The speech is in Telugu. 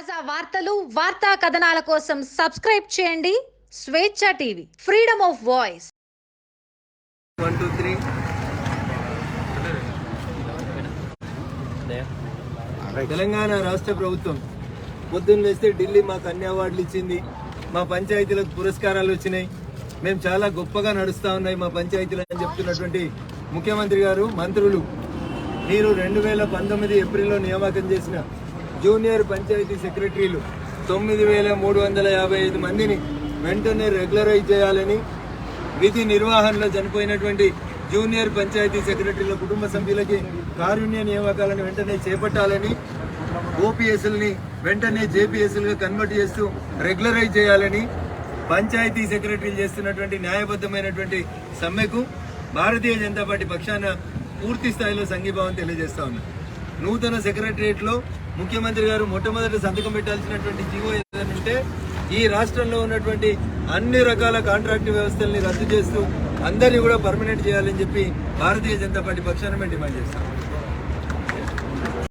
తాజా వార్తలు వార్తా కథనాల కోసం సబ్స్క్రైబ్ చేయండి. Swecha TV freedom of voice. One two three Telangana రాష్ట్ర ప్రభుత్వం పొద్దున్న వేస్తే ఢిల్లీ మాకు అన్ని అవార్డులు ఇచ్చింది. మా పంచాయతీలకు పురస్కారాలు వచ్చినాయి. మేము చాలా గొప్పగా నడుస్తా ఉన్నాయి మా పంచాయతీలు అని చెప్తున్నటువంటి ముఖ్యమంత్రి గారు మంత్రులు. మీరు రెండు వేల పంతొమ్మిది ఏప్రిల్లో నియామకం చేసిన జూనియర్ పంచాయతీ సెక్రటరీలు తొమ్మిది వేల మూడు వందల యాభై ఐదు మందిని వెంటనే రెగ్యులరైజ్ చేయాలని విధి నిర్వహణలో చనిపోయినటువంటి జూనియర్ పంచాయతీ సెక్రటరీల కుటుంబ సభ్యులకి కారుణ్య నియామకాలను వెంటనే చేపట్టాలని ఓపీఎస్ఎల్ని వెంటనే జేపీఎస్ఎల్గా కన్వర్ట్ చేస్తూ రెగ్యులరైజ్ చేయాలని పంచాయతీ సెక్రటరీలు చేస్తున్నటువంటి న్యాయబద్ధమైనటువంటి సమ్మెకు భారతీయ జనతా పార్టీ పక్షాన పూర్తి స్థాయిలో సంఘీభావం తెలియజేస్తా ఉన్నా. నూతన సెక్రటరియట్లో ముఖ్యమంత్రి గారు మొట్టమొదటి సంతకం పెట్టాల్సినటువంటి జీవో ఏదంటే ఈ రాష్ట్రంలో ఉన్నటువంటి అన్ని రకాల కాంట్రాక్ట్ వ్యవస్థల్ని రద్దు చేస్తూ అందరినీ కూడా పర్మనెంట్ చేయాలని చెప్పి భారతీయ జనతా పార్టీ పక్షాన మేము డిమాండ్ చేస్తాం.